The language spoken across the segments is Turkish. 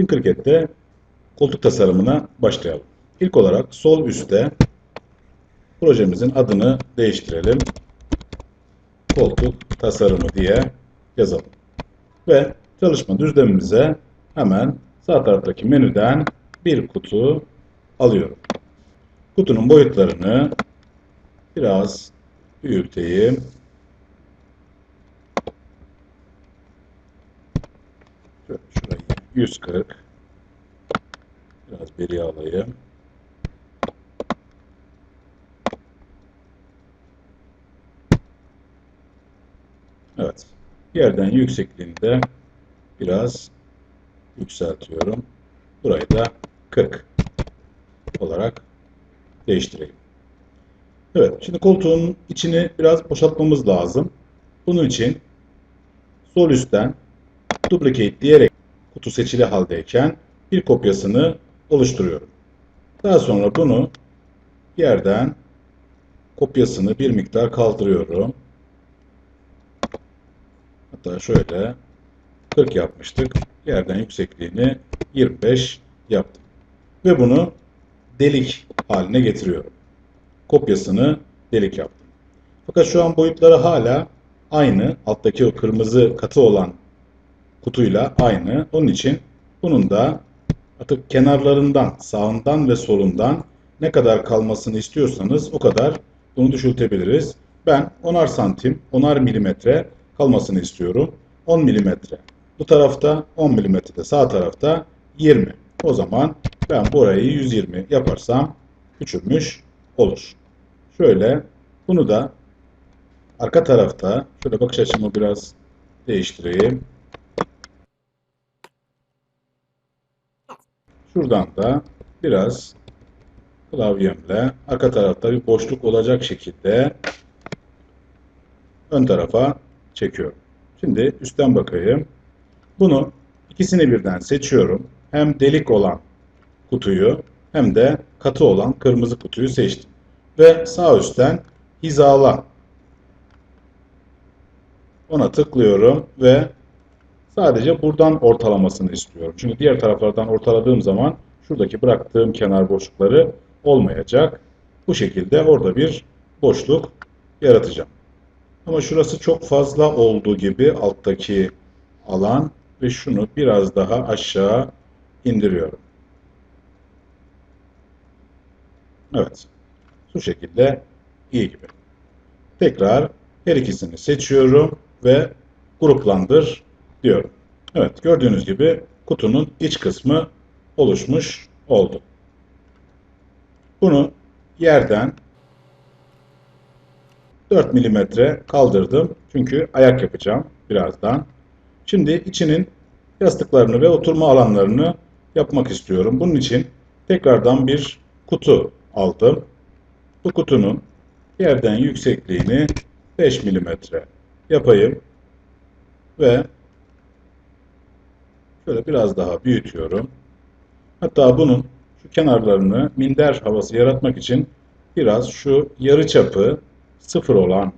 Tinkercad'de koltuk tasarımına başlayalım. İlk olarak sol üstte projemizin adını değiştirelim. Koltuk tasarımı diye yazalım. Ve çalışma düzlemimize hemen sağ taraftaki menüden bir kutu alıyorum. Kutunun boyutlarını biraz büyüteyim. Şöyle 140 biraz beri alayım. Evet. Yerden yüksekliğini de biraz yükseltiyorum. Burayı da 40 olarak değiştireyim. Evet, şimdi koltuğun içini biraz boşaltmamız lazım. Bunun için sol üstten duplicate diyerek kutu seçili haldeyken bir kopyasını oluşturuyorum. Daha sonra bunu yerden kopyasını bir miktar kaldırıyorum. Hatta şöyle 40 yapmıştık. Yerden yüksekliğini 25 yaptım. Ve bunu delik haline getiriyorum. Kopyasını delik yaptım. Fakat şu an boyutları hala aynı. Alttaki o kırmızı katı olan kutuyla aynı. Onun için bunun da artık kenarlarından, sağından ve solundan ne kadar kalmasını istiyorsanız o kadar bunu düşültebiliriz. Ben 10'ar santim, 10'ar milimetre kalmasını istiyorum. 10 milimetre. Bu tarafta 10 milimetre sağ tarafta 20. O zaman ben burayı 120 yaparsam küçülmüş olur. Şöyle bunu da arka tarafta şöyle bakış açımı biraz değiştireyim. Şuradan da biraz klavyemle arka tarafta bir boşluk olacak şekilde ön tarafa çekiyorum. Şimdi üstten bakayım. Bunu ikisini birden seçiyorum. Hem delik olan kutuyu hem de katı olan kırmızı kutuyu seçtim. Ve sağ üstten hizala ona tıklıyorum ve sadece buradan ortalamasını istiyorum. Çünkü diğer taraflardan ortaladığım zaman şuradaki bıraktığım kenar boşlukları olmayacak. Bu şekilde orada bir boşluk yaratacağım. Ama şurası çok fazla olduğu gibi alttaki alan ve şunu biraz daha aşağı indiriyorum. Evet. Şu şekilde iyi gibi. Tekrar her ikisini seçiyorum ve gruplandır diyorum. Evet gördüğünüz gibi kutunun iç kısmı oluşmuş oldu. Bunu yerden 4 milimetre kaldırdım. Çünkü ayak yapacağım birazdan. Şimdi içinin yastıklarını ve oturma alanlarını yapmak istiyorum. Bunun için tekrardan bir kutu aldım. Bu kutunun yerden yüksekliğini 5 milimetre yapayım ve şöyle biraz daha büyütüyorum. Hatta bunun şu kenarlarını minder havası yaratmak için biraz şu yarı çapı sıfır olan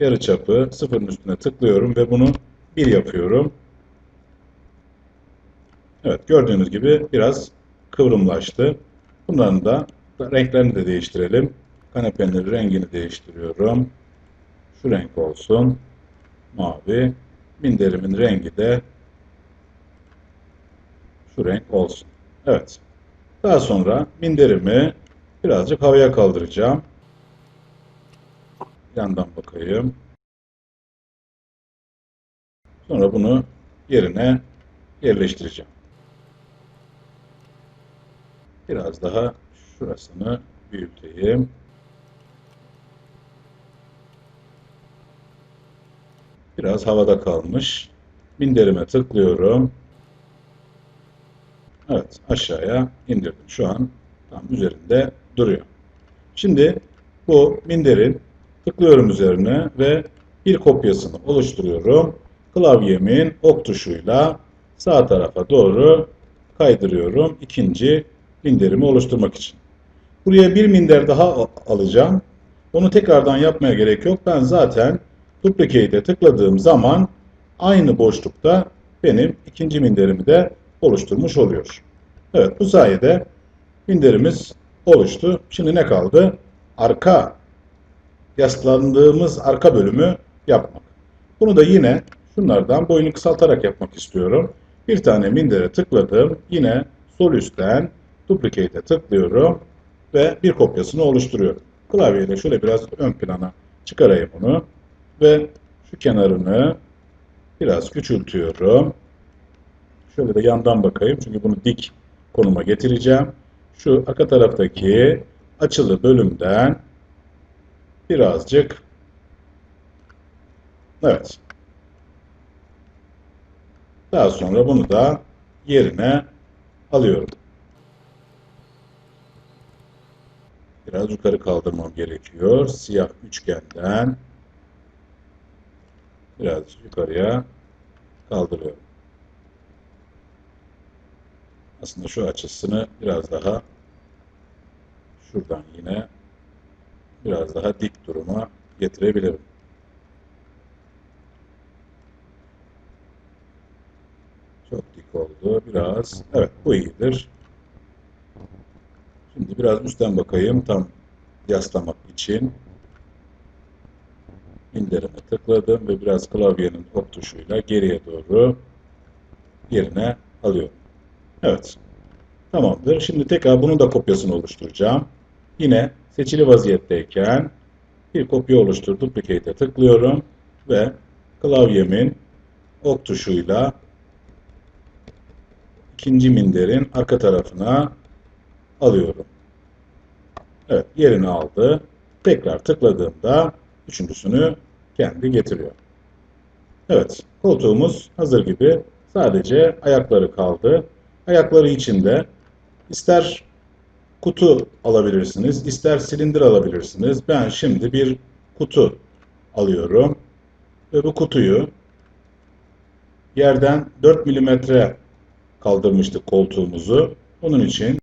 yarı çapı sıfırın üstüne tıklıyorum ve bunu bir yapıyorum. Evet gördüğünüz gibi biraz kıvrımlaştı. Bunların da renklerini de değiştirelim. Kanepenin rengini değiştiriyorum. Şu renk olsun. Mavi. Minderimin rengi de şu renk olsun. Evet. Daha sonra minderimi birazcık havaya kaldıracağım. Yandan bakayım. Sonra bunu yerine yerleştireceğim. Biraz daha şurasını büyüteyim. Biraz havada kalmış. Minderime tıklıyorum. Evet aşağıya indirdim. Şu an tam üzerinde duruyor. Şimdi bu minderin tıklıyorum üzerine ve bir kopyasını oluşturuyorum. Klavyemin ok tuşuyla sağ tarafa doğru kaydırıyorum. ikinci minderimi oluşturmak için. Buraya bir minder daha alacağım. Onu tekrardan yapmaya gerek yok. Ben zaten duplicate'e tıkladığım zaman aynı boşlukta benim ikinci minderimi de oluşturmuş oluyor. Evet bu sayede minderimiz oluştu. Şimdi ne kaldı? Arka yaslandığımız arka bölümü yapmak. Bunu da yine şunlardan boyunu kısaltarak yapmak istiyorum. Bir tane mindere tıkladım. Yine sol üstten duplicate'e tıklıyorum ve bir kopyasını oluşturuyorum. Klavyeyle şöyle biraz ön plana çıkarayım bunu ve şu kenarını biraz küçültüyorum. Şöyle de yandan bakayım çünkü bunu dik konuma getireceğim. Şu arka taraftaki açılı bölümden birazcık evet daha sonra bunu da yerine alıyorum. Biraz yukarı kaldırmam gerekiyor. Siyah üçgenden biraz yukarıya kaldırıyorum. Aslında şu açısını biraz daha şuradan yine biraz daha dik duruma getirebilirim. Çok dik oldu. Biraz. Evet bu iyidir. Şimdi biraz üstten bakayım tam yaslamak için. İndirime tıkladım ve biraz klavyenin ok tuşuyla geriye doğru yerine alıyorum. Evet. Tamamdır. Şimdi tekrar bunun da kopyasını oluşturacağım. Yine seçili vaziyetteyken bir kopya oluştur duplicate'e tıklıyorum ve klavyemin ok tuşuyla ikinci minderin arka tarafına alıyorum. Evet, yerini aldı. Tekrar tıkladığımda üçüncüsünü kendi getiriyor. Evet, koltuğumuz hazır gibi. Sadece ayakları kaldı. Ayakları içinde ister kutu alabilirsiniz, ister silindir alabilirsiniz. Ben şimdi bir kutu alıyorum ve bu kutuyu yerden 4 milimetre kaldırmıştık koltuğumuzu. Onun için